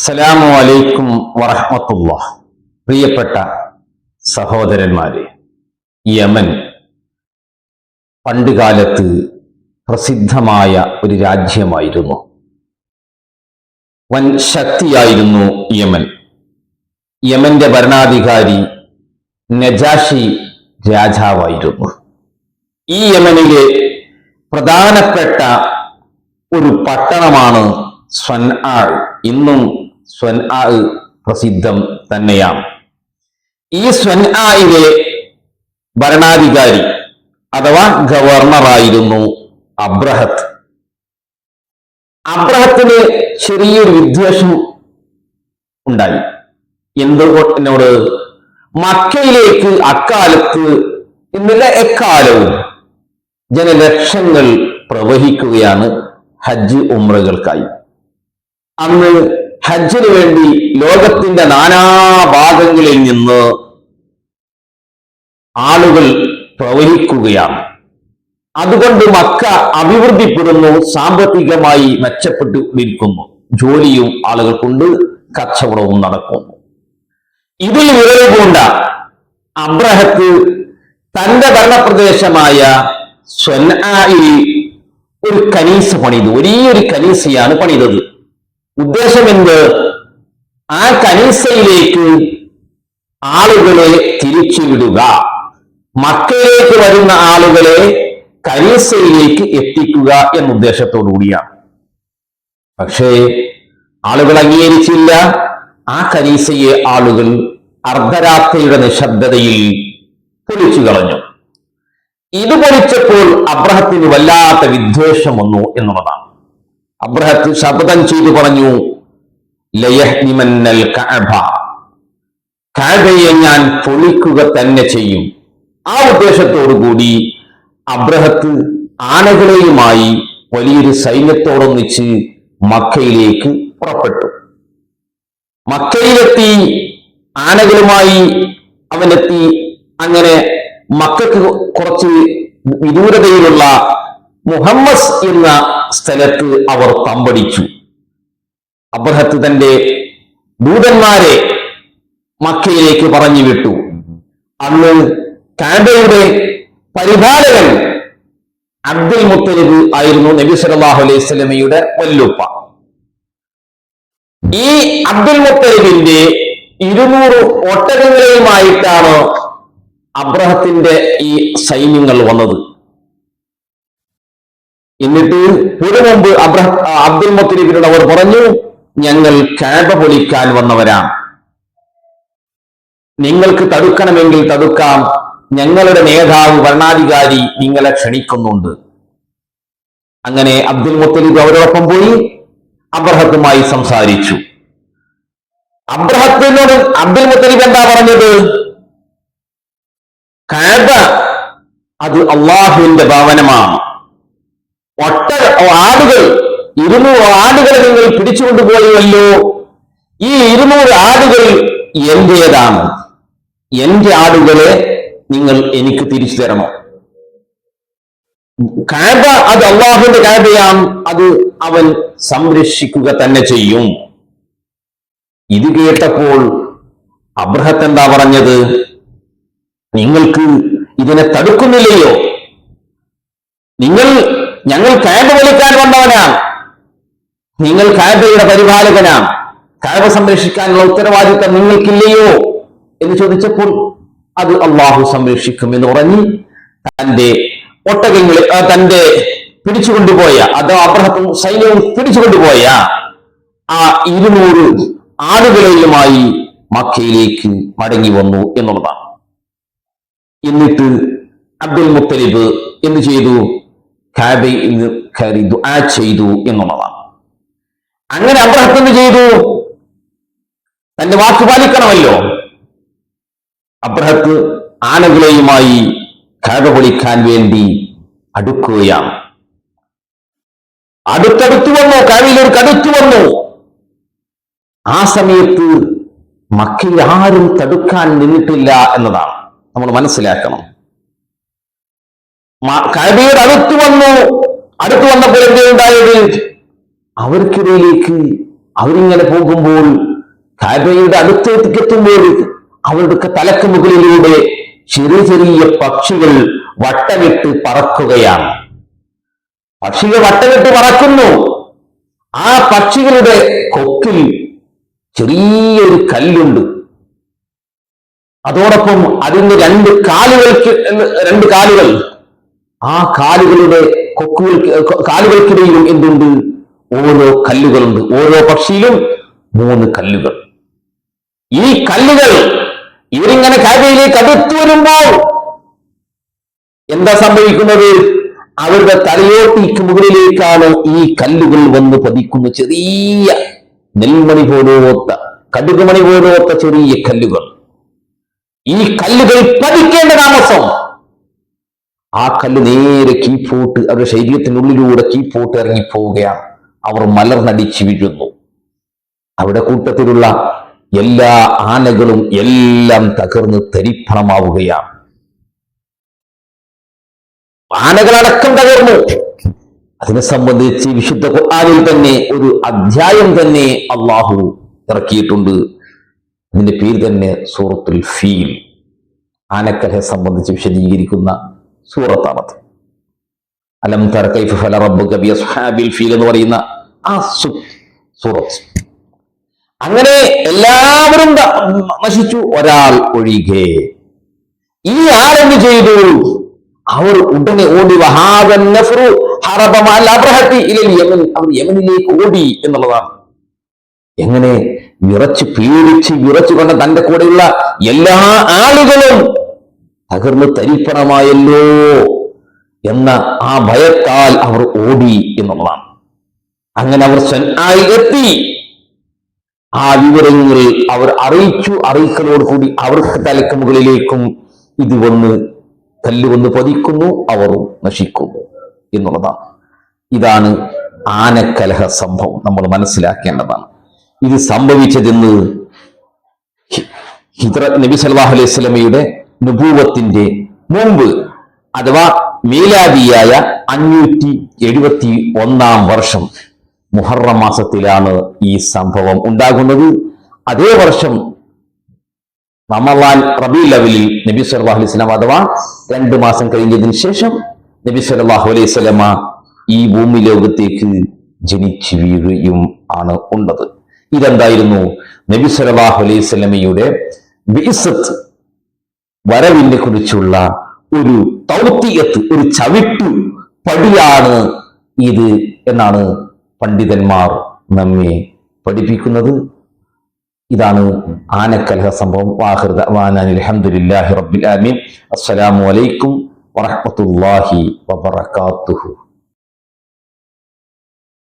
അസ്സലാമു അലൈക്കും വറഹ്മത്തുള്ള പ്രിയപ്പെട്ട സഹോദരന്മാരെ യമൻ പണ്ടുകാലത്ത് പ്രസിദ്ധമായ ഒരു രാജ്യമായിരുന്നു. വൻ ശക്തിയായിരുന്നു യമൻ. യമന്റെ ഭരണാധികാരി നജാഷി രാജാവായിരുന്നു. ഈ യമനിലെ പ്രധാനപ്പെട്ട ഒരു പട്ടണമാണ് സ്വൻആൾ. ഇന്നും സ്വൻആ പ്രസിദ്ധം തന്നെയാണ് ഈ സ്വൻആയിലെ ഭരണാധികാരി അഥവാ ഗവർണറായിരുന്നു അബ്രഹത്ത്. അബ്രഹത്തിന് ചെറിയൊരു വിദ്വേഷം ഉണ്ടായി. എന്തുകൊണ്ടിനോട് മക്കയിലേക്ക് അക്കാലത്ത് ഇന്നലെ എക്കാലവും ജനലക്ഷങ്ങൾ പ്രവഹിക്കുകയാണ് ഹജ്ജ് ഉമ്രകൾക്കായി അന്ന് ഹജ്ജിന് വേണ്ടി ലോകത്തിന്റെ നാനാഭാഗങ്ങളിൽ നിന്ന് ആളുകൾ പ്രവഹിക്കുകയാണ്. അതുകൊണ്ട് മക്ക അഭിവൃദ്ധിപ്പെടുന്നു സാമ്പത്തികമായി മെച്ചപ്പെട്ടു നിൽക്കുന്നു ജോലിയും ആളുകൾക്കുണ്ട് കച്ചവടവും നടക്കുന്നു. ഇതിൽ വിരൽ കൊണ്ട അബ്രഹത്ത് തന്റെ ഭരണപ്രദേശമായ സ്വൻആയിൽ ഒരു കനീസ് പണിതു ഒരു കനീസയാണ് പണിതത്. ഉദ്ദേശം എന്ത് ആ കനീസയിലേക്ക് ആളുകളെ തിരിച്ചുവിടുക. മക്കയിലേക്ക് വരുന്ന ആളുകളെ കനീസയിലേക്ക് എത്തിക്കുക എന്ന ഉദ്ദേശത്തോടു കൂടിയാണ് പക്ഷേ ആളുകൾ അംഗീകരിച്ചില്ല. ആ കനീസയെ ആളുകൾ അർദ്ധരാത്രിയുടെ നിശബ്ദതയിൽ പൊളിച്ചു കളഞ്ഞു. ഇത് പൊളിച്ചപ്പോൾ അബ്രഹത്തിന് വല്ലാത്ത വിദ്വേഷം വന്നു എന്നുള്ളതാണ്. അബ്രഹത്ത് ശബ്ദം ചെയ്തു പറഞ്ഞു ലയഹ്നിമന്നൽ കഅബ. കഅബയെ ഞാൻ പൊളിക്കുക തന്നെ ചെയ്യും. ആ ഉദ്ദേശത്തോടു കൂടി അബ്രഹത്ത് ആനകളെയുമായി വലിയൊരു സൈന്യത്തോടൊന്നിച്ച് മക്കയിലേക്ക് പുറപ്പെട്ടു. മക്കയിലെത്തി ആനകളുമായി അവനെത്തി. അങ്ങനെ മക്കൾക്ക് കുറച്ച് വിദൂരതയിലുള്ള മുഹമ്മസ് എന്ന സ്ഥലത്ത് അവർ തമ്പടിച്ചു. അബ്രഹത്ത് തന്റെ ദൂതന്മാരെ മക്കയിലേക്ക് പറഞ്ഞു വിട്ടു അന്ന് കാബയുടെ പരിപാലകൻ അബ്ദുൽ മുത്തലിബ് ആയിരുന്നു നബി സലാഹു അലൈഹി സ്വലമയുടെ വല്ലുപ്പ. ഈ അബ്ദുൽ മുത്തലിബിന്റെ ഇരുന്നൂറ് ഒട്ടകങ്ങളെയുമായിട്ടാണ് അബ്രഹത്തിന്റെ ഈ സൈന്യങ്ങൾ വന്നത്. എന്നിട്ട് മുമ്പ് അബ്രഹ അബ്ദുൽ മുത്തലിബിനോട് അവർ പറഞ്ഞു ഞങ്ങൾ കാബ പൊളിക്കാൻ വന്നവരാണ്. നിങ്ങൾക്ക് തടുക്കണമെങ്കിൽ തടുക്കാം. ഞങ്ങളുടെ നേതാവ് ഭരണാധികാരി നിങ്ങളെ ക്ഷണിക്കുന്നുണ്ട്. അങ്ങനെ അബ്ദുൽ മുത്തലിബ് അവരോടൊപ്പം പോയി അബ്രഹത്തുമായി സംസാരിച്ചു. അബ്രഹത്തിനോട് അബ്ദുൽ മുത്തലിബ് എന്താ പറഞ്ഞത്? കാബ അത് അള്ളാഹുവിന്റെ ഭവനമാണ്. ഒട്ട ആടുകൾ ഇരുന്നൂറ് ആടുകളെ നിങ്ങൾ പിടിച്ചുകൊണ്ടുപോയല്ലോ ഈ ഇരുന്നൂറ് ആടുകൾ എന്റേതാണ്? എന്റെ ആടുകളെ നിങ്ങൾ എനിക്ക് തിരിച്ചു തരണം? കാബ അത് അള്ളാഹുവിന്റെ കാബയാം അത് അവൻ സംരക്ഷിക്കുക തന്നെ ചെയ്യും. ഇത് കേട്ടപ്പോൾ അബ്രഹത്ത് എന്താ പറഞ്ഞത്? നിങ്ങൾക്ക് ഇതിനെ തടുക്കുന്നില്ലയോ? നിങ്ങൾ ഞങ്ങൾ കാബ വലിക്കാൻ വന്നവനാണ്. നിങ്ങൾ കാബയുടെ പരിപാലകനാണ്. കാബ സംരക്ഷിക്കാനുള്ള ഉത്തരവാദിത്തം നിങ്ങൾക്കില്ലയോ എന്ന് ചോദിച്ചപ്പോൾ അത് അള്ളാഹു സംരക്ഷിക്കും എന്ന് പറഞ്ഞ് തന്റെ ഒട്ടകങ്ങളെ തന്റെ പിടിച്ചുകൊണ്ടുപോയ അത് അബ്രഹത്തും സൈന്യവും പിടിച്ചുകൊണ്ടുപോയ ആ ഇരുന്നൂറ് ആളുകളെയുമായി മക്കയിലേക്ക് മടങ്ങി വന്നു എന്നുള്ളതാണ്. എന്നിട്ട് അബ്ദുൽ മുത്തലിബ് എന്ത് ചെയ്തു? കാബയിൽ കയറി ദുആ ചെയ്തു എന്നുള്ളതാണ്. അങ്ങനെ അബ്രഹത്ത് എന്ത് ചെയ്തു? തന്റെ വാക്ക് പാലിക്കണമല്ലോ. അബ്രഹത്ത് ആനകളെയുമായി കഴ പൊളിക്കാൻ വേണ്ടി അടുക്കുകയാണ്. അടുത്തടുത്ത് വന്നു കാബയിലേക്ക് കടുത്ത് വന്നു. ആ സമയത്ത് മക്കയിൽ ആരും തടുക്കാൻ നിന്നിട്ടില്ല എന്നതാണ്. നമ്മൾ മനസ്സിലാക്കണം. കഅബയുടെ അടുത്ത് വന്നു. അടുത്ത് വന്നപ്പോൾ എന്തുണ്ടായത് അവർക്കിടയിലേക്ക് അവരിങ്ങനെ പോകുമ്പോൾ കഴിയുടെ അടുത്തേക്ക് എത്തുമ്പോൾ അവരുടെ തലക്ക് മുകളിലൂടെ ചെറിയ ചെറിയ പക്ഷികൾ വട്ടമിട്ട് പറക്കുകയാണ്. പക്ഷികൾ വട്ടമിട്ട് പറക്കുന്നു. ആ പക്ഷികളുടെ കൊക്കിൽ ചെറിയൊരു കല്ലുണ്ട്. അതോടൊപ്പം അതിന്റെ രണ്ട് കാലുകൾക്ക് രണ്ട് കാലുകൾ. ആ കാലുകളുടെ കൊക്കുകൾ കാലുകൾക്കിടയിലും എന്തുണ്ട്? ഓരോ കല്ലുകളുണ്ട്. ഓരോ പക്ഷിയിലും മൂന്ന് കല്ലുകൾ. ഈ കല്ലുകൾ ഇവരിങ്ങനെ കാബയിലേക്ക് അടുത്തു വരുമ്പോൾ എന്താ സംഭവിക്കുന്നത്? അവരുടെ തലയോട്ടിക്ക് മുകളിലേക്കാണ് ഈ കല്ലുകൾ വന്ന് പതിക്കുന്ന ചെറിയ നെൽമണി പോലോത്ത കടുകുമണി പോലോത്ത ചെറിയ കല്ലുകൾ. ഈ കല്ലുകൾ പതിക്കേണ്ട താമസം ആ കല്ല് നേരെ കീപ്പോട്ട് അവരുടെ ശരീരത്തിനുള്ളിലൂടെ കീപ്പോട്ട് ഇറങ്ങിപ്പോവുകയാണ്. അവർ മലർന്നടിച്ച് വീഴുന്നു. അവിടെ കൂട്ടത്തിലുള്ള എല്ലാ ആനകളും എല്ലാം തകർന്ന് തരിപ്പണമാവുകയാണ്. ആനകളടക്കം തകർന്നു. അതിനെ സംബന്ധിച്ച് വിശുദ്ധ ഖുർആനിൽ തന്നെ ഒരു അധ്യായം തന്നെ അള്ളാഹു ഇറക്കിയിട്ടുണ്ട്. അതിന്റെ പേര് തന്നെ സൂറത്തുൽ ഫീൽ. ആനക്കലെ സംബന്ധിച്ച് വിശദീകരിക്കുന്ന സൂറത്താണത്. അലം കൈഫ ഫല റബ്ബുക ബി അസ്ഹാബിൽ ഫീൽ എന്ന് പറയുന്ന ആ സൂറത്ത്. അങ്ങനെ എല്ലാവരും നശിച്ചു. ഒരാൾ ഒഴികെ. ഈ ആളെന്ത് ചെയ്തു? അവർ ഉടനെ ഓടി വഹാദൻ ഇലൽ യമൻ. അവർ യമനിലേക്ക് ഓടി എന്നുള്ളതാണ്. എങ്ങനെ? വിറച്ച് പീഡിച്ച് വിറച്ചു കൊണ്ട് തന്റെ കൂടെയുള്ള എല്ലാ ആളുകളും തകർന്ന് തരിപ്പണമായല്ലോ എന്ന ആ ഭയത്താൽ അവർ ഓടി എന്നുള്ളതാണ്. അങ്ങനെ അവർ എത്തി. ആ വിവരങ്ങൾ അവർ അറിയിച്ചു. അറിയിക്കലോട് കൂടി അവർക്ക് തലക്ക് മുകളിലേക്കും ഇത് വന്ന് കല്ല് വന്ന് പതിക്കുന്നു. അവർ നശിക്കുന്നു എന്നുള്ളതാണ്. ഇതാണ് ആനക്കലഹ സംഭവം. നമ്മൾ മനസ്സിലാക്കേണ്ടതാണ്. ഇത് സംഭവിച്ചതെന്ന് ഹിദ്ര നബി സല്ലാഹു അലൈഹി സ്വലമയുടെ നുപൂവത്തിന്റെ മുമ്പ് അഥവാ മീലാദിയായ അഞ്ഞൂറ്റി എഴുപത്തി ഒന്നാം വർഷം മുഹറം മാസത്തിലാണ് ഈ സംഭവം ഉണ്ടാകുന്നത്. അതേ വർഷം റമളാൻ റബി ലവലിൽ നബി സല്ലാഹു അലൈഹി അഥവാ രണ്ട് മാസം കഴിഞ്ഞതിന് ശേഷം നബി സല്ലാഹു അലൈഹി വസല്ലമ ഈ ഭൂമി ലോകത്തേക്ക് ജനിച്ചു വീഴുകയും ആണ് ഉള്ളത്. ഇതെന്തായിരുന്നു? നബി സല്ലാഹു അലൈഹി സ്വലമയുടെ വരവിനെ കുറിച്ചുള്ള ഒരു തൗത്തിയത്ത് ഒരു ചവിട്ടു പടിയാണ് ഇത് എന്നാണ് പണ്ഡിതന്മാർ നമ്മെ പഠിപ്പിക്കുന്നത്. ഇതാണ് ആനക്കലഹ സംഭവം. വാഹൃദ അലഹമുല്ലാഹി റബ്ബിൽ ആമീൻ അസ്സലാമു അലൈക്കും വറഹ്മത്തുള്ളാഹി വബറകാതുഹു.